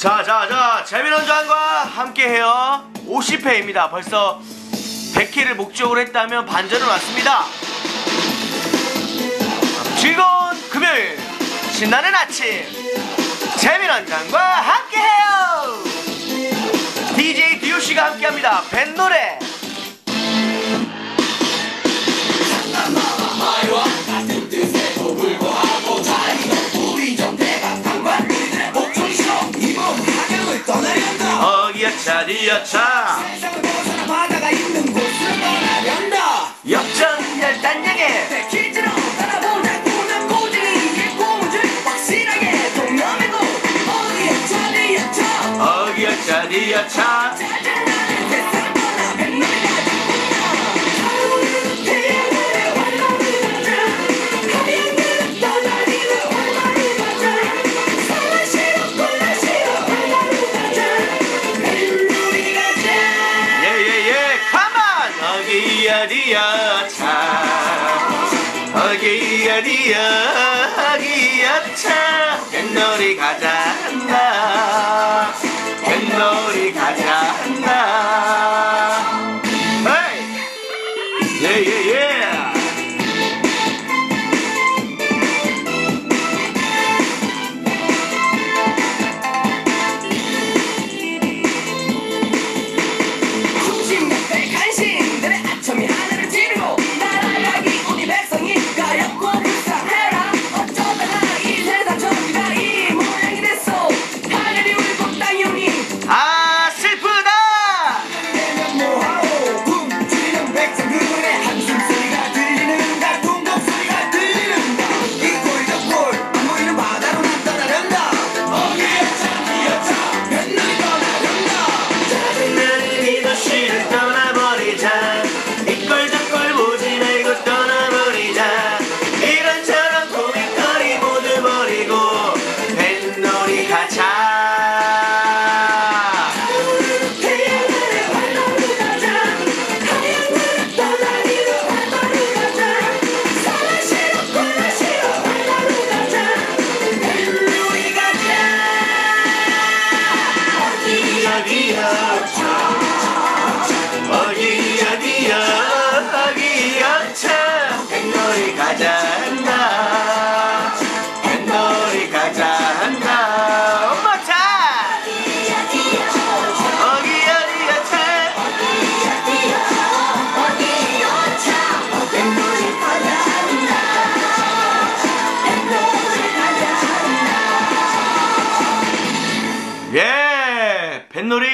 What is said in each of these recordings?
자, 자, 자, 재미난 장과 함께해요. 50회입니다. 벌써 100회를 목적으로 했다면 반전은 왔습니다. 즐거운 금요일, 신나는 아침, 재미난 장과 함께해요. DJ 디오씨가 함께합니다. 밴 노래. 어기야차 디야차 바다가 있는 곳으로 떠나련다. 역전 열단양에 길지로 따라보자. 꾸는 고증이 고무줄 확실하게 동남이고. 어디에 차례야 차? 어기야차 디야차? 짜증 어기야 디야 어기야차. 뱃놀이 가자 한다. 뱃놀이 가자 한다 뱃놀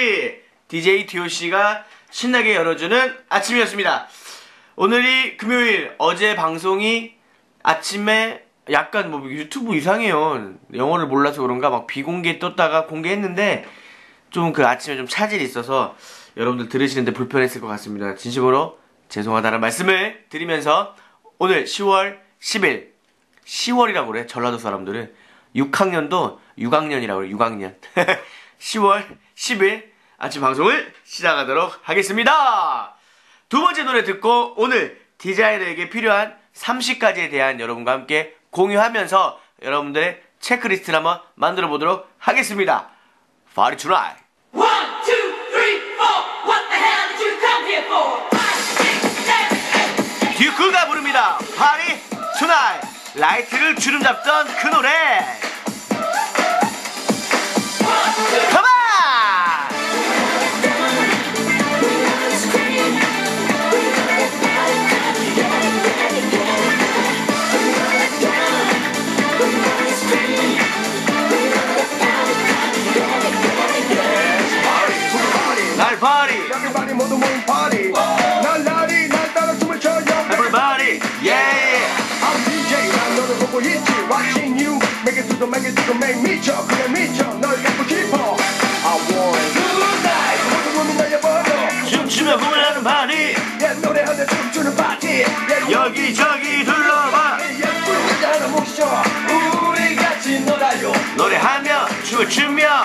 뱃놀이 DJ DOC가 신나게 열어주는 아침이었습니다. 오늘이 금요일, 어제 방송이 아침에 약간 뭐 유튜브 이상해요. 영어를 몰라서 그런가 막 비공개 떴다가 공개했는데 좀 그 아침에 좀 차질이 있어서 여러분들 들으시는데 불편했을 것 같습니다. 진심으로 죄송하다는 말씀을 드리면서 오늘 10월 10일 10월이라고 그래 전라도 사람들은 6학년도 6학년이라고 그래 6학년 10월 10일 아침 방송을 시작하도록 하겠습니다. 두 번째 노래 듣고 오늘 디자이너에게 필요한 30가지에 대한 여러분과 함께 공유하면서 여러분들의 체크리스트를 한번 만들어 보도록 하겠습니다. Seven, eight. 듀크가 부릅니다. Party tonight. 라이트를 주름 잡던 그 노래 party Yeah 노래하며 춤추는 Yeah 여기저기 둘러봐. 예쁜 하나 우리 같이 놀아요. 노래하며 춤을 추며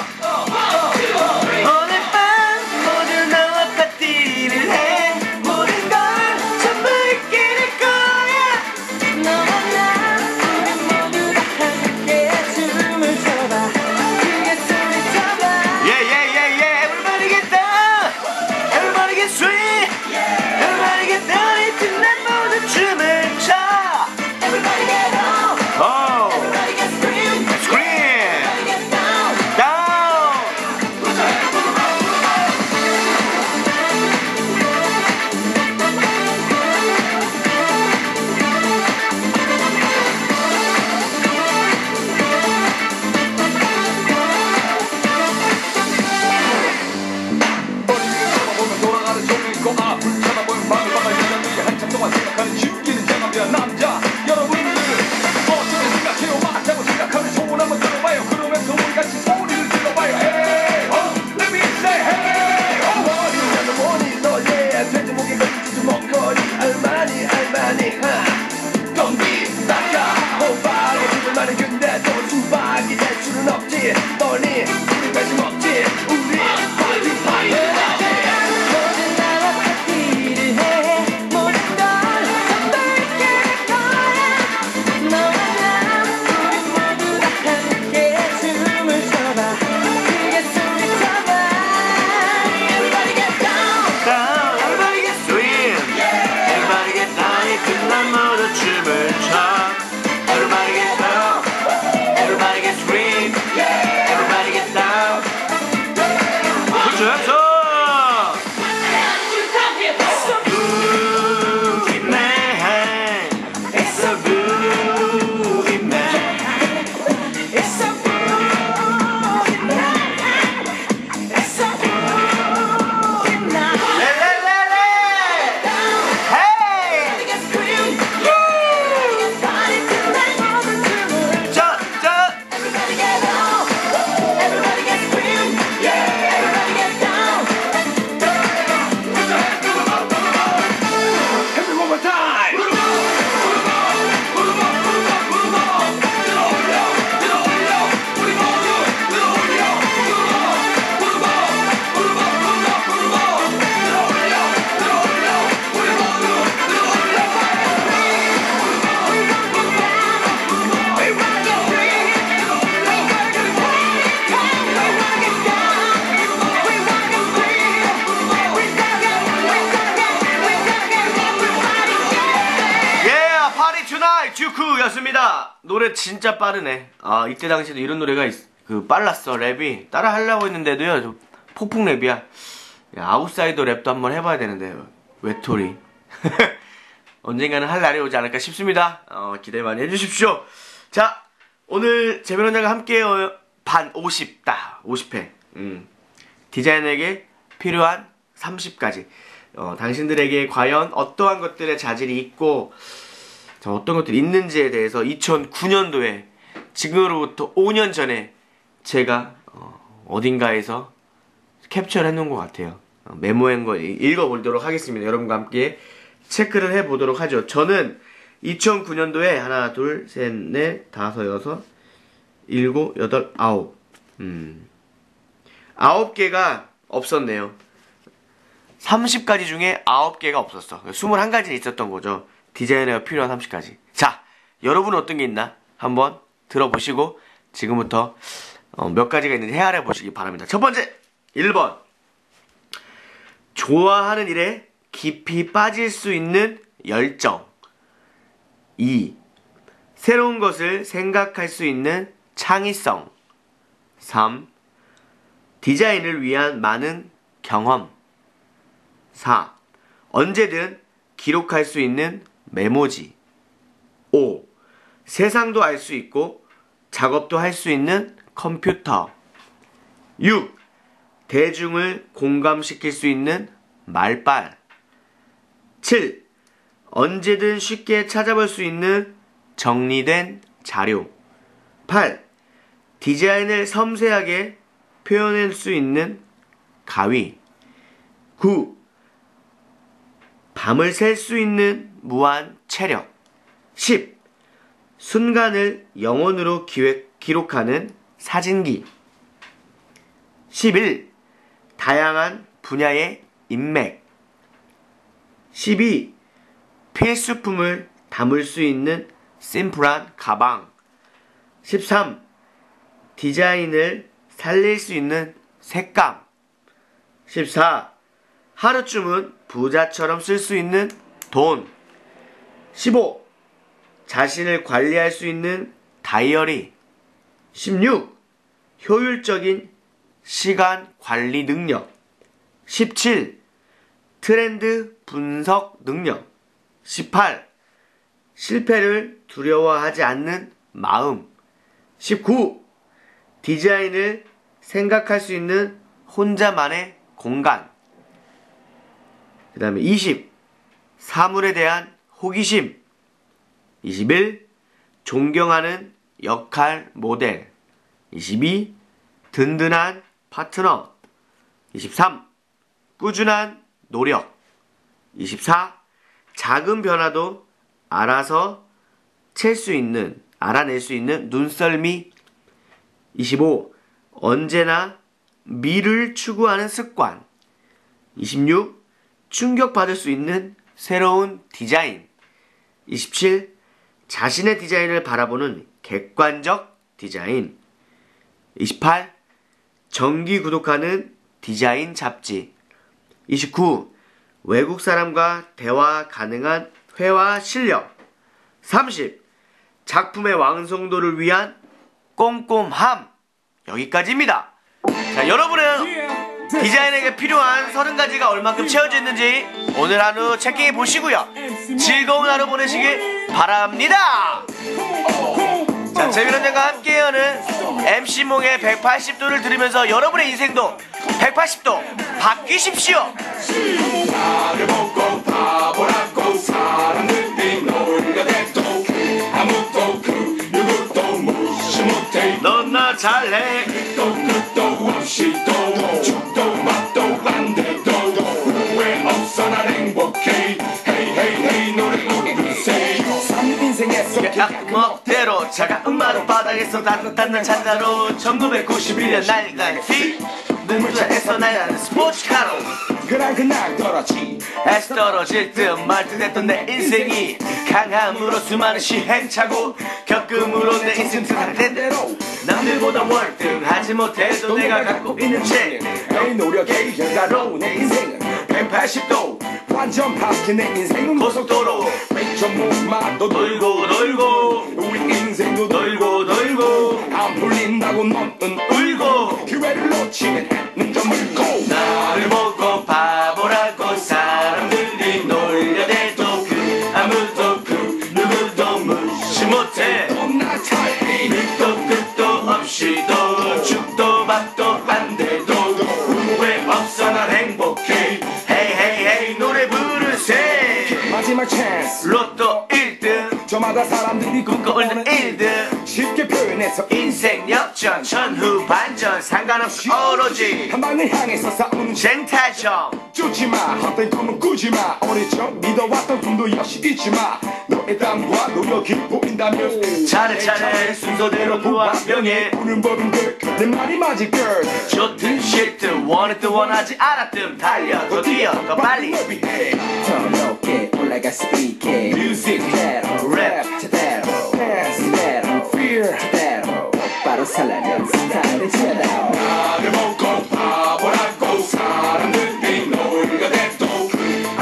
진짜 빠르네. 아 이때 당시에도 이런 노래가 있- 그 빨랐어 랩이 따라 하려고 했는데도요 좀 폭풍 랩이야. 야, 아웃사이더 랩도 한번 해봐야 되는데 외톨이. 언젠가는 할 날이 오지 않을까 싶습니다. 어, 기대 많이 해주십시오. 자 오늘 재변 원장과 함께 어, 반 50다 50회. 음. 디자인에게 필요한 30까지. 어, 당신들에게 과연 어떠한 것들의 자질이 있고 자, 어떤 것들이 있는지에 대해서 2009년도에 지금으로부터 5년 전에 제가 어, 어딘가에서 캡처를 해놓은 것 같아요. 어, 메모한 거 읽어보도록 하겠습니다. 여러분과 함께 체크를 해보도록 하죠. 저는 2009년도에 하나, 둘, 셋, 넷, 다섯, 여섯, 일곱, 여덟, 아홉. 음. 아홉 개가 없었네요. 30가지 중에 9개가 없었어. 21가지 있었던 거죠. 디자이너가 필요한 30가지. 자, 여러분 어떤 게 있나? 한번 들어보시고 지금부터 어, 몇 가지가 있는지 헤아려 보시기 바랍니다. 첫 번째, 1번. 좋아하는 일에 깊이 빠질 수 있는 열정. 2. 새로운 것을 생각할 수 있는 창의성. 3. 디자인을 위한 많은 경험. 4. 언제든 기록할 수 있는 메모지. 5. 세상도 알 수 있고 작업도 할 수 있는 컴퓨터. 6. 대중을 공감시킬 수 있는 말빨. 7. 언제든 쉽게 찾아볼 수 있는 정리된 자료. 8. 디자인을 섬세하게 표현할 수 있는 가위. 9. 밤을 셀 수 있는 무한 체력. 10. 순간을 영혼으로 기획, 기록하는 사진기. 11. 다양한 분야의 인맥. 12. 필수품을 담을 수 있는 심플한 가방. 13. 디자인을 살릴 수 있는 색감. 14. 하루쯤은 부자처럼 쓸 수 있는 돈. 15. 자신을 관리할 수 있는 다이어리. 16. 효율적인 시간 관리 능력. 17. 트렌드 분석 능력. 18. 실패를 두려워하지 않는 마음. 19. 디자인을 생각할 수 있는 혼자만의 공간. 그 다음에 20. 사물에 대한 호기심. 21. 존경하는 역할 모델. 22. 든든한 파트너. 23. 꾸준한 노력. 24. 작은 변화도 알아서 챌 수 있는, 알아낼 수 있는 눈썰미. 25. 언제나 미를 추구하는 습관. 26. 충격받을 수 있는 새로운 디자인. 27. 자신의 디자인을 바라보는 객관적 디자인. 28. 정기 구독하는 디자인 잡지. 29. 외국 사람과 대화 가능한 회화 실력. 30. 작품의 완성도를 위한 꼼꼼함. 여기까지입니다. 자, 여러분은 디자인에게 필요한 30가지가 얼만큼 채워져 있는지 오늘 하루 체킹해 보시고요. 즐거운 하루 보내시길 바랍니다. 자, 재미론장과 함께하는 MC몽의 180도를 들으면서 여러분의 인생도 180도 바뀌십시오. 나를 보고 바보라고 사람들이 놀려대 넌 나 잘해. 또 끝도 없이 또 인생에서 악먹대로 차가운 마루 바닥에서 따뜻한 날 찬자로 1991년 날간티 눈물에서 날아는 스포츠카로 그날 그날 떨어지 애써 떨어질 듯 말듯 했던 내 인생이 강함으로 수많은 시행착오 겪음으로 내 인생 트락된 대로 남들보다 월등하지 못해도 내가 갖고 있는 책 내 노력의 결과로 내 인생은 180도 완전 바뀐 내 인생은 고속도로. 100.5마도 돌고 돌고 우리 인생도 돌고. 돌고 안 풀린다고 너는 울고. 기회를 놓치면 해는 점을 고. 나를 먹어 오로지. 한 방을 향해서 싸우는 쟁탈점 쫓지마 헛된 꿈은 꾸지마. 오래전 믿어왔던 꿈도 역시 잊지마. 너의 땀과 노력이 보인다면 차례차례 순서대로 부와 명예 우는 법인 걸내 말이 맞을 걸 좋든 싫든 원했든 원하지 않았든 달려 더 뛰어 더 빨리. 더 높게 올라갈 수 있게. Music, 그대로 랩. 랩 제대로 Dance, 그대로 Fear. 제대로 바로 살라면 스타일을 제대로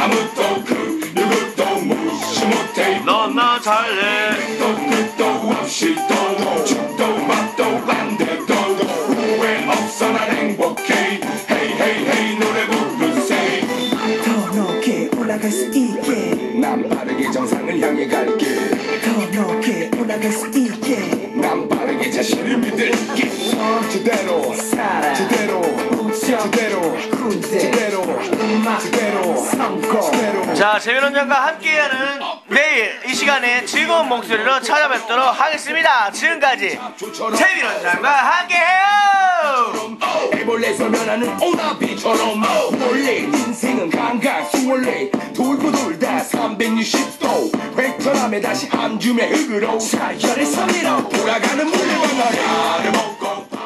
아무도 그 누구도 무시 못해. 너나 잘해. 또 끝도 없이도 죽도 맛도 안 돼도 후회 없어 난 행복해. 헤이 헤이 헤이 노래 부르세 더 높게 올라갈 수 있게. 난 빠르게 정상을 향해 갈 자 재민원장과 함께하는 내일 이 시간에 즐거운 목소리로 찾아뵙도록 하겠습니다. 지금까지 재민원장과 함께해요! 애벌레 설면하는 오나비처럼. 원래 인생은 강강 수월래 돌고 돌다 360도. 획전함에 다시 한 줌의 흙으로 사혈의 선리로 돌아가는 물레방아리 나를 보고